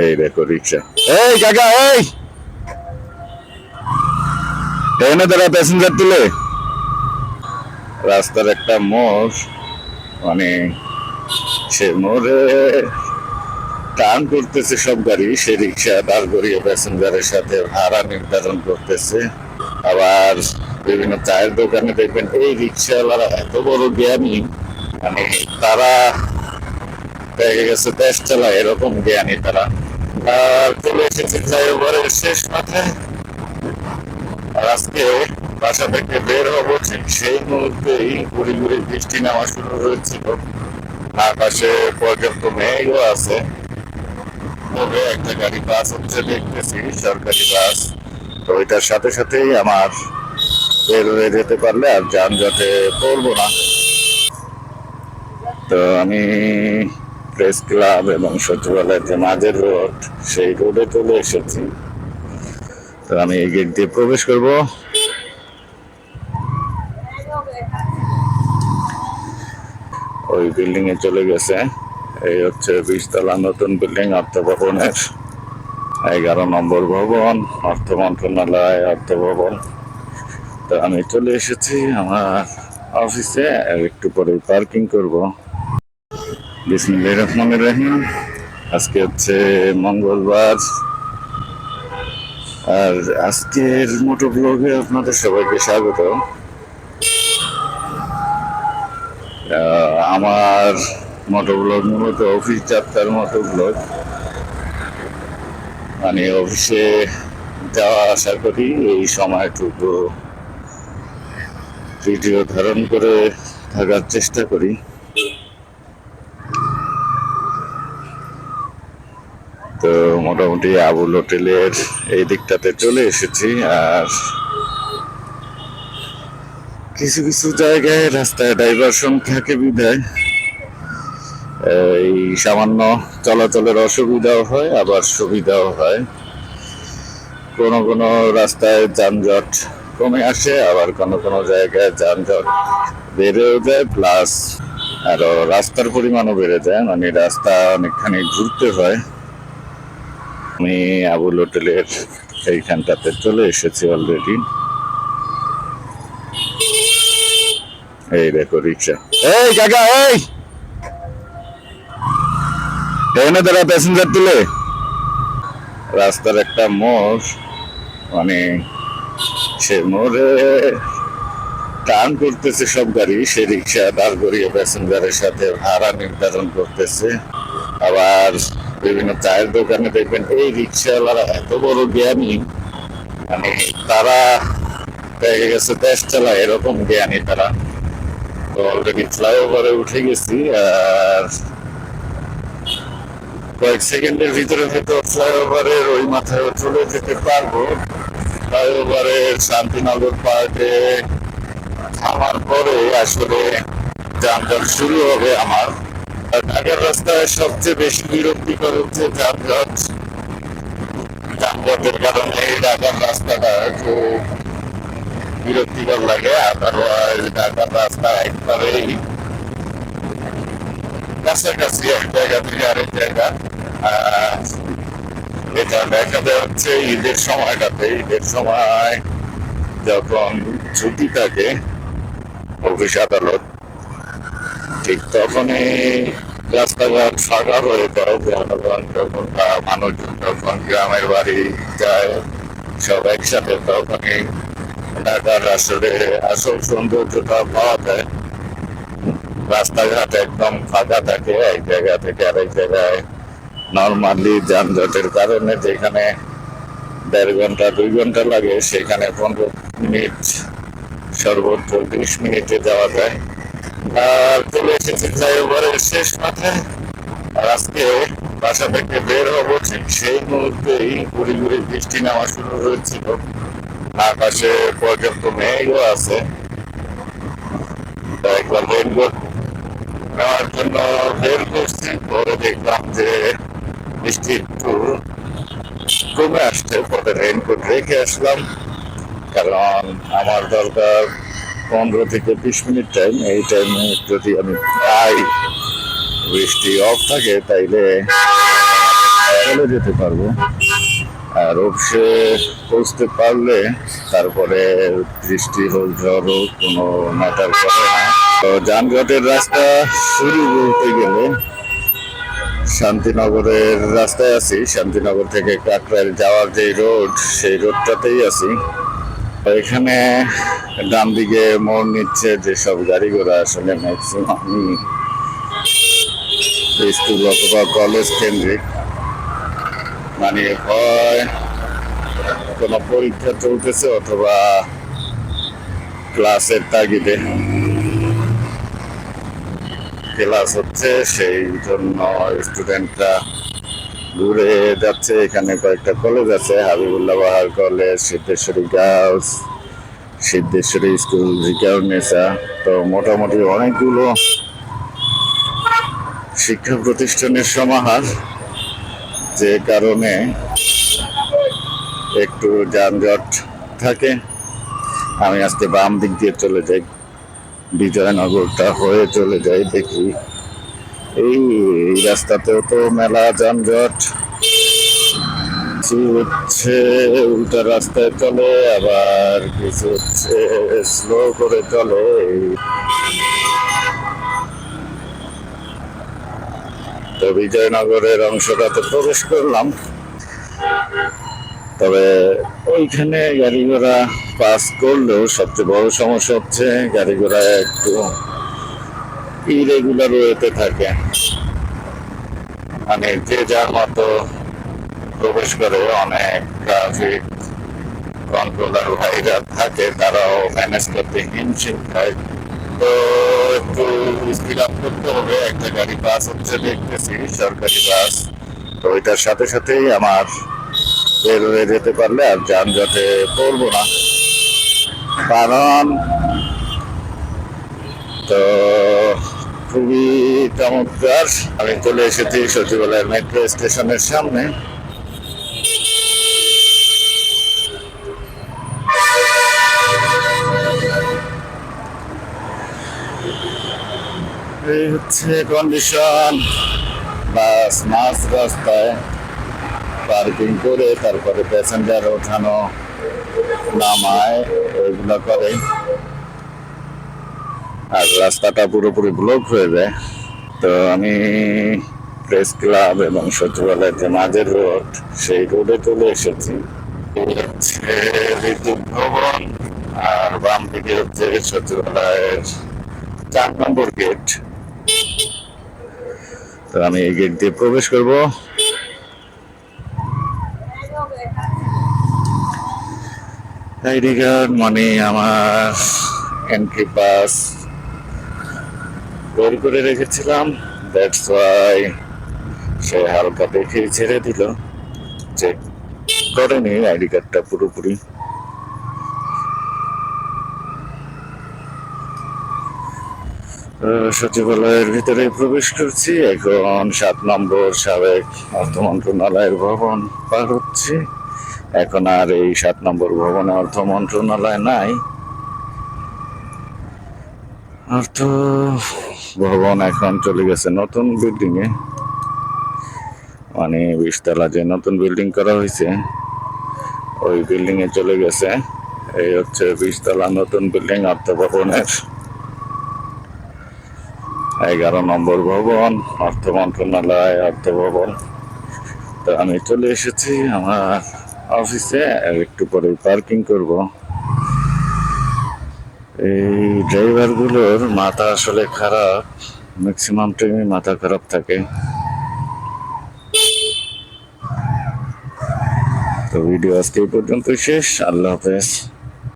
এই দেখো রিক্সা। এই কাকা এই! ট্রেনে তারা প্যাসেঞ্জার তুলে। রাস্তার একটা মোড় মানে সে মোড়ে টান করতেছে সব গাড়ি সে রিক্সা দাঁড় করিয়ে প্যাসেঞ্জারের সাথে ভাড়া নির্ধারণ করতেছে। আবার বিভিন্ন চায়ের দোকানে দেখবেন এই রিক্সাওয়ালারা এত বড় জ্ঞানী মানে তারা দেখা গেছে দেশ চালায় এরকম জ্ঞানী তারা। চলে এসেছে ফ্লাইওভারের শেষ মাথায়। আজকে বাসা থেকে বের হব ঠিক সেই মুহূর্তেই গুড়ি গুড়ি বৃষ্টি নামা শুরু হয়েছিল। আকাশে পর্যাপ্ত মেঘও আছে। তবে একটা গাড়ি বাস হচ্ছে দেখতেছি, সরকারি বাস। তো ওইটার সাথে সাথেই আমার বের হয়ে যেতে পারলে আর যানজটে পড়ব না। তো আমি প্রেস ক্লাব এবং সচিবালয়ের যে মাঝের রোড, সেই রোডে চলে এসেছি। তো আমি এই গেট দিয়ে প্রবেশ করব। ওই বিল্ডিং এ চলে গেছে। এই হচ্ছে বিশতলা নতুন বিল্ডিং অর্থ ভবনের। এগারো নম্বর ভবন, অর্থ মন্ত্রণালয়, অর্থ ভবন। তো আমি চলে এসেছি আমার অফিসে একটু পরে পার্কিং করব। বিসমিল্লাহির রহমানির রহিম। আজকে হচ্ছে মঙ্গলবার। আর আজকের মোটো ব্লগে আপনাদের সবাইকে স্বাগত। আমার মোটো ব্লগ মূলত অফিস যাত্রার মতো ব্লগ। মানে অফিসে যাওয়া আসা করি এই সময়টুকু ভিডিও ধারণ করে থাকার চেষ্টা করি তো মোটামুটি আবুল হোটেলের এই দিকটাতে চলে এসেছি, আর কিছু কিছু জায়গায় রাস্তায় ডাইভারশন থাকে বিধায়। এই সামান্য চলাচলের অসুবিধাও হয়, আবার সুবিধাও হয়। কোনো কোনো রাস্তায় যানজট কমে আসে, আবার কোনো কোনো জায়গায় যানজট বেড়েও যায় প্লাস আরও রাস্তার পরিমাণও বেড়ে যায় মানে রাস্তা অনেকখানি ঘুরতে হয়। আমি আবুল হোটেলের এইখানটাতে চলে এসেছি অলরেডি এই দেখো রিক্সা। এই কাকা, এই! ট্রেনে তারা প্যাসেঞ্জার তুলে। রাস্তার একটা মোড় মানে সে মোড়ে টান করতেছে সব গাড়ি, সে রিক্সা দাঁড় করিয়ে প্যাসেঞ্জারের সাথে ভাড়া নির্ধারণ করতেছে। আবার বিভিন্ন চায়ের দোকানে দেখবেন এই রিক্সাওয়ালারা এত বড় জ্ঞানী। মানে তারা দেখা গেছে দেশ চালায় এরকম জ্ঞানী তারা। তো অলরেডি ফ্লাইওভারে উঠে গেছি, আর কয়েক সেকেন্ডের ভিতরে হয়তো ফ্লাইওভারের ওই মাথায় চলে যেতে পারব। ফ্লাইওভারের শান্তিনগর পার্কে থামার পরে আসলে যানজট শুরু হবে আমার। ঢাকার রাস্তায় সবচেয়ে বেশি বিরক্তিকর হচ্ছে যানজট। যানজটের কারণে ঢাকার রাস্তাটা খুব বিরক্তিকর লাগে আদারওয়াইজ ঢাকার রাস্তা একবারেই কাছাকাছি এক জায়গা থেকে আরেক জায়গা। এটা দেখা যাচ্ছে ঈদের সময়টাতে। ঈদের সময় যখন ছুটি থাকে, অফিস আদালত ঠিক তখনই রাস্তাঘাট ফাঁকা হয়ে জনগণ যখন মানুষজন যখন গ্রামের বাড়ি যায়, সব একসাথে তখনই ঢাকার আসলে আসল সৌন্দর্যটা পাওয়া যায়। রাস্তাঘাট একদম ফাঁকা থাকে, এক জায়গা থেকে আরেক জায়গায়। নর্মালি যানজটের কারণে যেখানে দেড় ঘণ্টা, দুই ঘণ্টা লাগে, সেখানে পনেরো মিনিট, সর্বোচ্চ বিশ মিনিটে যাওয়া যায়। চলে এসেছি ফ্লাইওভারের শেষ মাথায় আর আজকে বাসা থেকে বের হব ঠিক সেই মুহূর্তেই গুড়ি গুড়ি বৃষ্টি নামা শুরু হয়েছিল আকাশে পর্যাপ্ত মেঘও আছে তো একবার রেনকোট নেওয়ার জন্য বের করছি পরে দেখলাম যে বৃষ্টি একটু কমে আসছে পরে রেনকোট রেখে আসলাম কারণ আমার দরকার পনেরো থেকে বিশ মিনিট টাইম এই টাইমে যদি আমি পাই, বৃষ্টি অফ থাকে, তাইলে চলে যেতে পারব। আর অফিসে পৌঁছতে পারলে তারপরে বৃষ্টি হোক, ঝড় হোক, কোনো ম্যাটার করে না। তো যানজটের রাস্তা শুরু বলতে গেলে শান্তিনগরের রাস্তায় আছি। শান্তিনগর থেকে কাকরাইল যাওয়ার যে রোড সেই রোডটাতেই আছি। এখানে ডান দিকে মোড় নিচ্ছে যেসব গাড়ি ঘোড়া আসলে ম্যাক্সিমামই স্কুল অথবা কলেজ কেন্দ্রিক। মানে হয় কোনো পরীক্ষা চলতেছে অথবা ক্লাসের তাগিদে ক্লাস হচ্ছে, সেই জন্য স্টুডেন্টরা ঘুরে যাচ্ছে, এখানে কয়েকটা কলেজ আছে, Habibullah Bahar college Siddheswari girls Siddheswari school নেশা। তো মোটামুটি অনেকগুলো শিক্ষা প্রতিষ্ঠানের সমাহার, যে কারণে একটু যানজট থাকে। আমি আজকে বাম দিক দিয়ে চলে যাই, বিজয়নগরটা হয়ে চলে যাই, দেখি এই রাস্তাতেও তো মেলা যানজট। কিছু হচ্ছে, উল্টা রাস্তায় চলে, আবার কিছু হচ্ছে স্লো করে চলে। তো বিজয়নগরের অংশটাতে প্রবেশ করলাম। তবে ওইখানে গাড়ি ঘোড়া পাস করলেও সবচেয়ে বড় সমস্যা হচ্ছে, গাড়ি ঘোড়া একটু ইরেগুলার ওয়েতে থাকে। মানে যে যার মতো প্রবেশ করে অনেক ট্রাফিক কন্ট্রোলার ভাইরা থাকে, তারাও ম্যানেজ করতে হিমশিম খায়। তো একটু স্পিড আপ করতে হবে, একটা গাড়ি বাস হচ্ছে দেখতেছি, সরকারি বাস তো ওইটার সাথে সাথেই আমার বের হয়ে যেতে পারলে আর যানজটে পড়ব না। কারণ তো খুবই চমৎকার। আমি চলে এসেছি সচিবালয়ের মেট্রো স্টেশনের সামনে। এই হচ্ছে কন্ডিশন বাস, মাঝ রাস্তায় পার্কিং করে তারপরে প্যাসেঞ্জার ওঠানো, নামায়, ওইগুলো করে। আর রাস্তাটা পুরোপুরি ব্লক হয়ে যায়। তো আমি প্রেস ক্লাব এবং সচিবালয়ের যে মাঝের রোড, সেই রোডে চলে এসেছি। হচ্ছে বিদ্যুৎ ভবন আর বাম দিকে হচ্ছে সচিবালয়ের চার নম্বর গেট তো আমি এই গেট দিয়ে প্রবেশ করব। আইডি কার্ড মানে আমার এন্ট্রি পাস বের করে রেখেছিলাম। দ্যাটস ওয়াই সে হালকা দেখে ছেড়ে দিল। চেক করেনি আইডি কার্ডটা পুরোপুরি। সচিবালয়ের ভিতরে প্রবেশ করছি। এখন সাত নম্বর সাবেক অর্থ মন্ত্রণালয়ের ভবন পার হচ্ছে। এখন আর এই সাত নম্বর ভবনে অর্থ মন্ত্রণালয় নাই। অর্থ ভবন এখন চলে গেছে নতুন বিল্ডিং এ। মানে বিশতলা যে নতুন বিল্ডিং করা হয়েছে, ওই বিল্ডিং এ চলে গেছে। এই হচ্ছে বিশতলা নতুন বিল্ডিং অর্থ ভবনের এগারো নম্বর ভবন, অর্থ মন্ত্রণালয় অর্থ ভবন তো আমি চলে এসেছি আমার অফিসে একটু পরে পার্কিং করব। এই ড্রাইভারগুলোর মাথা আসলে খারাপ ম্যাক্সিমাম টাইমে মাথা খারাপ থাকে। তো ভিডিও আজকে এই পর্যন্ত শেষ, আল্লাহ হাফেজ।